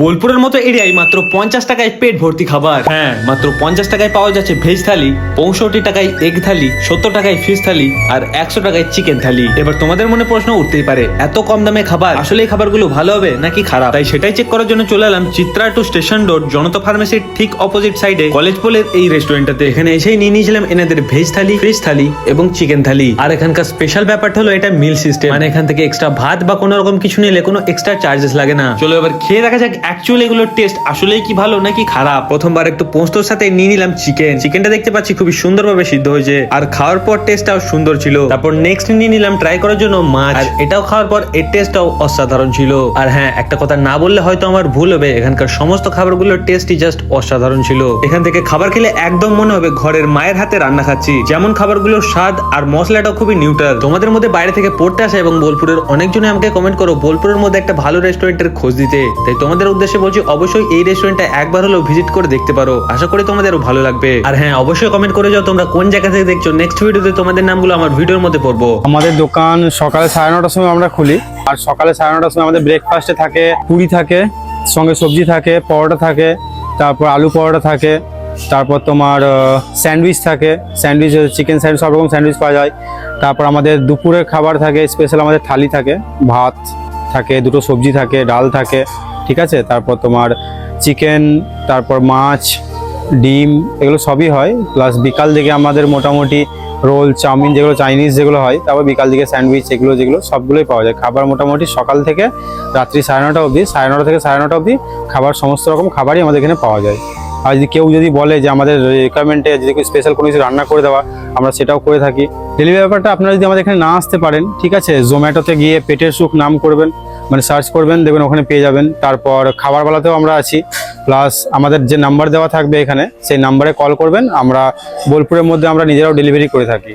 বোলপুরের মতো এরিয়ায় মাত্র পঞ্চাশ টাকায় পেট ভর্তি খাবার। হ্যাঁ মাত্র পঞ্চাশ টাকায় পাওয়া যাচ্ছে ভেজ থালি, পঁয়ষট্টি টাকায় এগ থালি, সত্তর টাকায় ফিশ থালি আর একশো টাকায় চিকেন থালি। এবার তোমাদের মনে প্রশ্ন উঠতেই পারে, এত কম দামে খাবার, আসলে এই খাবারগুলো ভালো হবে নাকি খারাপ? তাই সেটাই চেক করার জন্য চলে এলাম Chitra to station road Janata ফার্মেসির ঠিক অপোজিট সাইডে কলেজ পোলের এই রেস্টুরেন্টটাতে এখানে এসেই নিয়ে নিয়েছিলাম এনাদের ভেজ থালি ফিশ থালি এবং চিকেন থালি। আর এখানকার স্পেশাল ব্যাপারটা হলো এটা মিল সিস্টেম মানে এখান থেকে এক্সট্রা ভাত বা কোনো রকম কিছু নিলে কোনো এক্সট্রা চার্জেস লাগে না। চলো এবার খেয়ে দেখা যাক অ্যাকচুয়ালি এগুলোর টেস্ট আসলেই কি ভালো নাকি খারাপ? প্রথমবার একটু পোস্তর সাথে নিয়ে নিলাম চিকেন চিকেনটা দেখতে পাচ্ছি খুবই সুন্দরভাবে সিদ্ধ হয়েছে। আর খাওয়ার পর টেস্টটাও সুন্দর ছিল। তারপর নেক্সট নিয়ে নিলাম ট্রাই করার জন্য মাছ। আর এটাও খাওয়ার পর এর টেস্টটাও অসাধারণ ছিল। আর হ্যাঁ একটা কথা না বললে হয়তো আমার ভুল হবে। এখানকার সমস্ত খাবারগুলোর টেস্টই জাস্ট অসাধারণ ছিল। এখান থেকে খাবার খেলে একদম মনে হবে ঘরের মায়ের হাতে রান্না খাচ্ছি। যেমন খাবারগুলোর স্বাদ আর মশলাটাও খুবই নিউট্রাল তোমাদের মধ্যে বাইরে থেকে পড়তে আসে এবং বোলপুরের অনেকজনে আমাকে কমেন্ট করো বোলপুরের মধ্যে একটা ভালো রেস্টুরেন্টের খোঁজ দিতে। তাই তোমাদের উদ্দেশ্যে বলছি, অবশ্যই এই রেস্টুরেন্টটা একবার হলেও ভিজিট করে দেখতে পারো। আশা করি তোমাদেরও ভালো লাগবে। আর হ্যাঁ অবশ্যই কমেন্ট করে যাও তোমরা কোন জায়গা থেকে দেখছ। নেক্সট ভিডিওতে তোমাদের নামগুলো আমার ভিডিওর মধ্যে পড়ব। আমাদের দোকান সকালে সাড়ে নটার সময় আমরা খুলি। আর সকালে সাড়ে নটার সময় আমাদের ব্রেকফাস্টে থাকে, পুরি থাকে, সঙ্গে সবজি থাকে, পরোটা থাকে, তারপর আলু পরোটা থাকে, তারপর তোমার স্যান্ডউইচ থাকে। স্যান্ডউইচ চিকেন স্যান্ডউইচ সব রকম স্যান্ডউইচ পাওয়া যায়। তারপর আমাদের দুপুরের খাবার থাকে স্পেশাল আমাদের থালি থাকে, ভাত থাকে, দুটো সবজি থাকে, ডাল থাকে। ঠিক আছে? তারপর তোমার চিকেন, তারপর মাছ, ডিম, এগুলো সবই হয়। প্লাস বিকাল দিকে আমাদের মোটামুটি রোল, চাউমিন যেগুলো চাইনিজ যেগুলো হয়, তারপর বিকাল দিকে স্যান্ডউইচ এগুলো যেগুলো সবগুলোই পাওয়া যায়। খাবার মোটামুটি সকাল থেকে রাত্রি সাড়ে নটা অবধি, সাড়ে নটা থেকে সাড়ে নটা অবধি খাবার সমস্ত রকম খাবারই আমাদের এখানে পাওয়া যায়। আর যদি কেউ যদি বলে যে আমাদের রিকোয়ারমেন্টে যদি স্পেশাল কোনো কিছু রান্না করে দেওয়া, আমরা সেটাও করে থাকি। ডেলিভারি ব্যাপারটা আপনারা যদি আমাদের এখানে না আসতে পারেন, ঠিক আছে? জোম্যাটোতে গিয়ে পেটের সুখ নাম করবেন। মানে সার্চ করবেন, দেখবেন ওখানে পেয়ে যাবেন। তারপর খাবারবেলাতেও আমরা আছি। প্লাস আমাদের যে নাম্বার দেওয়া থাকবে এখানে, সেই নাম্বারে কল করবেন। আমরা বোলপুরের মধ্যে আমরা নিজেরাও ডেলিভারি করে থাকি।